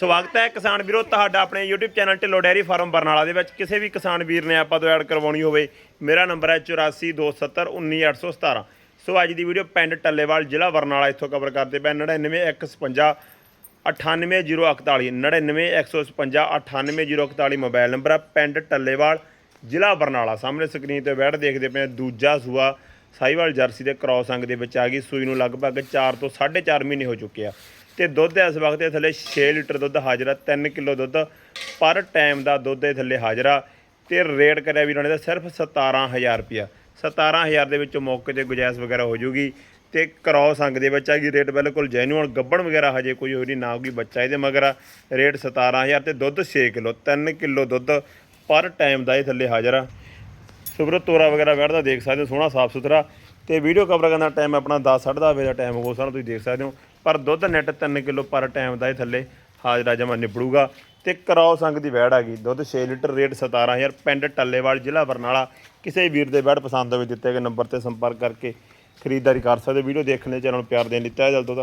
ਸਵਾਗਤ ਹੈ ਕਿਸਾਨ ਵੀਰੋ, ਤੁਹਾਡਾ ਆਪਣੇ YouTube channel Dhillon dairy farm Barnala ਦੇ ਵਿੱਚ। ਕਿਸੇ ਵੀ ਕਿਸਾਨ ਵੀਰ ਨੇ ਆਪਾਂ ਤੋਂ ਐਡ ਕਰਵਾਉਣੀ ਹੋਵੇ, ਮੇਰਾ ਨੰਬਰ ਹੈ 8427191817 ਸੋ ਅੱਜ ਦੀ ਵੀਡੀਓ ਪਿੰਡ ਟੱਲੇਵਾਲ, ਜ਼ਿਲ੍ਹਾ ਬਰਨਾਲਾ, ਇੱਥੋਂ ਕਵਰ ਕਰਦੇ ਪਏ 99155 98041 99155 98041 ਮੋਬਾਈਲ ਨੰਬਰ ਹੈ ਪਿੰਡ ਟੱਲੇਵਾਲ, ਜ਼ਿਲ੍ਹਾ ਬਰਨਾਲਾ। ਸਾਹਮਣੇ ਸਕਰੀਨ ਤੇ ਬੈਠ ਦੇਖਦੇ ਪਏ ਦੂਜਾ ਸੂਆ ਸਾਈਵਾਲ ਜਰਸੀ ਦੇ ਕ੍ਰੋਸ ਅੰਗ ਦੇ ਵਿੱਚ ਆ ਗਈ। ਸੂਈ ਨੂੰ ਲਗਭਗ 4 ਤੋਂ 4.5 ਮਹੀਨੇ ਹੋ ਚੁੱਕੇ ਆ। ਤੇ ਦੁੱਧ ਇਸ ਵਕਤ ਇਹ ਥੱਲੇ 6 ਲੀਟਰ ਦੁੱਧ ਹਾਜ਼ਰਾ ਆ 3 ਕਿਲੋ ਦੁੱਧ ਪਰ ਟਾਈਮ ਦਾ ਦੁੱਧ ਇਹ ਥੱਲੇ ਹਾਜ਼ਰਾ ਆ ਤੇ ਰੇਟ ਕਰਿਆ ਵੀ ਨੇ ਦਾ ਸਿਰਫ 17000 ਰੁਪਿਆ 17000 ਦੇ ਵਿੱਚੋਂ ਮੌਕੇ ਤੇ ਗੁਜਾਇਸ਼ ਵਗੈਰਾ ਹੋ ਜੂਗੀ ਤੇ ਕ੍ਰੋਸ ਅੰਗ ਦੇ ਵਿੱਚ ਆ ਗਈ ਰੇਟ ਬਿਲਕੁਲ ਜੈਨੂਅਨ ਗੱਬਣ ਵਗੈਰਾ ਹਜੇ ਕੋਈ ਹੋਈ ਨਹੀਂ, ਨਾ ਕੋਈ ਬੱਚਾ ਇਹਦੇ ਮਗਰ ਆ। ਰੇਟ 17000 ਤੇ ਦੁੱਧ 6 ਕਿਲੋ 3 ਕਿਲੋ ਦੁੱਧ ਪਰ ਟਾਈਮ ਦਾ ਇਹ ਥੱਲੇ ਹਾਜ਼ਰ ਆ। ਸੁਬਰ ਤੋਰਾ ਵਗੈਰਾ ਬੈਠਦਾ, ਦੇਖ ਸਕਦੇ ਹੋ, ਸੋਹਣਾ ਸਾਫ਼ ਸੁਥਰਾ ਤੇ ਵੀਡੀਓ ਕਵਰ ਕਰਨ ਦਾ ਟਾਈਮ ਆਪਣਾ 10 10:30 ਵਜੇ ਦਾ ਟਾਈਮ ਹੋ ਸਾਨੂੰ ਤੁਸੀਂ ਦੇਖ ਸਕਦੇ ਹੋ। ਪਰ ਦੁੱਧ ਨੈਟ 3 ਕਿਲੋ ਪਰ ਟਾਈਮ ਦਾ ਇਹ ਥੱਲੇ ਹਾਜ਼ਰਾ ਜਮਾ ਨਿਬੜੂਗਾ। ਤੇ ਕਰਾਉ ਸੰਗ ਦੀ ਵੈੜ ਆ ਗਈ। ਦੁੱਧ 6 ਲੀਟਰ ਰੇਟ 17000 ਪਿੰਡ ਟੱਲੇਵਾਲ, ਜ਼ਿਲ੍ਹਾ ਬਰਨਾਲਾ। ਕਿਸੇ ਵੀਰ ਦੇ ਵੈੜ ਪਸੰਦ ਹੋਵੇ, ਦਿੱਤੇ ਗਏ ਨੰਬਰ ਤੇ ਸੰਪਰਕ ਕਰਕੇ ਖਰੀਦਦਾਰੀ ਕਰ ਸਕਦੇ ਵੀਡੀਓ ਦੇਖਣ ਦੇ ਚੈਨਲ ਨੂੰ ਪਿਆਰ ਦੇਣ ਲਈ ਤਹਿ ਦਿਲ ਤੋਂ